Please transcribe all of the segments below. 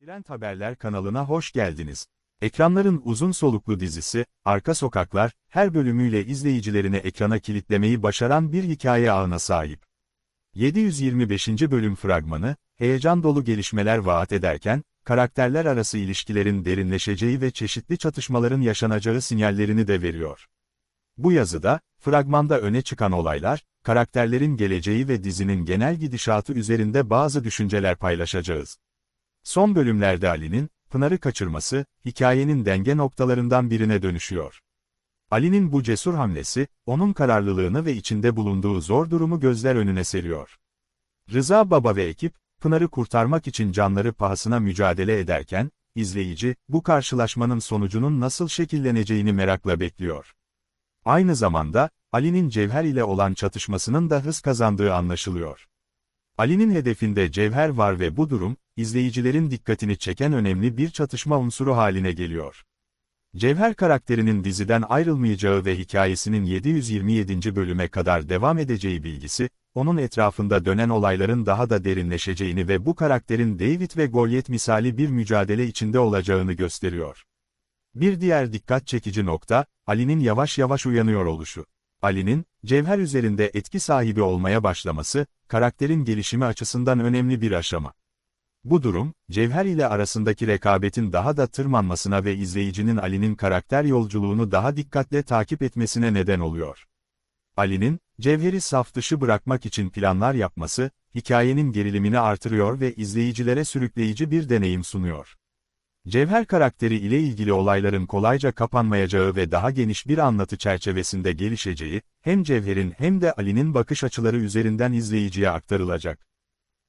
Trend Haberler kanalına hoş geldiniz. Ekranların uzun soluklu dizisi, Arka Sokaklar, her bölümüyle izleyicilerini ekrana kilitlemeyi başaran bir hikaye ağına sahip. 725. bölüm fragmanı, heyecan dolu gelişmeler vaat ederken, karakterler arası ilişkilerin derinleşeceği ve çeşitli çatışmaların yaşanacağı sinyallerini de veriyor. Bu yazıda, fragmanda öne çıkan olaylar, karakterlerin geleceği ve dizinin genel gidişatı üzerinde bazı düşünceler paylaşacağız. Son bölümlerde Ali'nin, Pınar'ı kaçırması, hikayenin denge noktalarından birine dönüşüyor. Ali'nin bu cesur hamlesi, onun kararlılığını ve içinde bulunduğu zor durumu gözler önüne seriyor. Rıza Baba ve ekip, Pınar'ı kurtarmak için canları pahasına mücadele ederken, izleyici, bu karşılaşmanın sonucunun nasıl şekilleneceğini merakla bekliyor. Aynı zamanda, Ali'nin Cevher ile olan çatışmasının da hız kazandığı anlaşılıyor. Ali'nin hedefinde Cevher var ve bu durum, izleyicilerin dikkatini çeken önemli bir çatışma unsuru haline geliyor. Cevher karakterinin diziden ayrılmayacağı ve hikayesinin 727. bölüme kadar devam edeceği bilgisi, onun etrafında dönen olayların daha da derinleşeceğini ve bu karakterin David ve Goliath misali bir mücadele içinde olacağını gösteriyor. Bir diğer dikkat çekici nokta, Ali'nin yavaş yavaş uyanıyor oluşu. Ali'nin, Cevher üzerinde etki sahibi olmaya başlaması, karakterin gelişimi açısından önemli bir aşama. Bu durum, Cevher ile arasındaki rekabetin daha da tırmanmasına ve izleyicinin Ali'nin karakter yolculuğunu daha dikkatle takip etmesine neden oluyor. Ali'nin, Cevher'i saf dışı bırakmak için planlar yapması, hikayenin gerilimini artırıyor ve izleyicilere sürükleyici bir deneyim sunuyor. Cevher karakteri ile ilgili olayların kolayca kapanmayacağı ve daha geniş bir anlatı çerçevesinde gelişeceği, hem Cevher'in hem de Ali'nin bakış açıları üzerinden izleyiciye aktarılacak.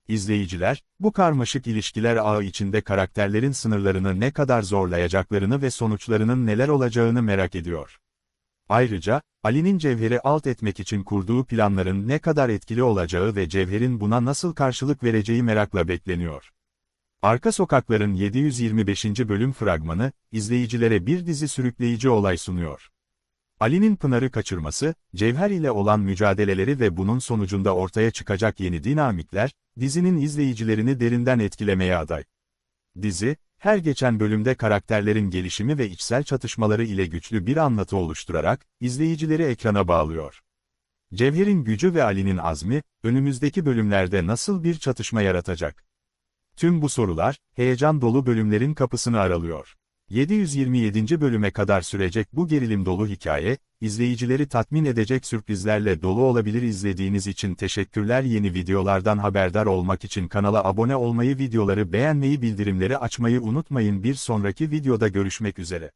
İzleyiciler, bu karmaşık ilişkiler ağı içinde karakterlerin sınırlarını ne kadar zorlayacaklarını ve sonuçlarının neler olacağını merak ediyor. Ayrıca, Ali'nin Cevher'i alt etmek için kurduğu planların ne kadar etkili olacağı ve Cevher'in buna nasıl karşılık vereceği merakla bekleniyor. Arka Sokakların 725. bölüm fragmanı, izleyicilere bir dizi sürükleyici olay sunuyor. Ali'nin Pınar'ı kaçırması, Cevher ile olan mücadeleleri ve bunun sonucunda ortaya çıkacak yeni dinamikler, dizinin izleyicilerini derinden etkilemeye aday. Dizi, her geçen bölümde karakterlerin gelişimi ve içsel çatışmaları ile güçlü bir anlatı oluşturarak, izleyicileri ekrana bağlıyor. Cevher'in gücü ve Ali'nin azmi, önümüzdeki bölümlerde nasıl bir çatışma yaratacak? Tüm bu sorular, heyecan dolu bölümlerin kapısını aralıyor. 727. bölüme kadar sürecek bu gerilim dolu hikaye, izleyicileri tatmin edecek sürprizlerle dolu olabilir izlediğiniz için teşekkürler yeni videolardan haberdar olmak için kanala abone olmayı videoları beğenmeyi bildirimleri açmayı unutmayın bir sonraki videoda görüşmek üzere.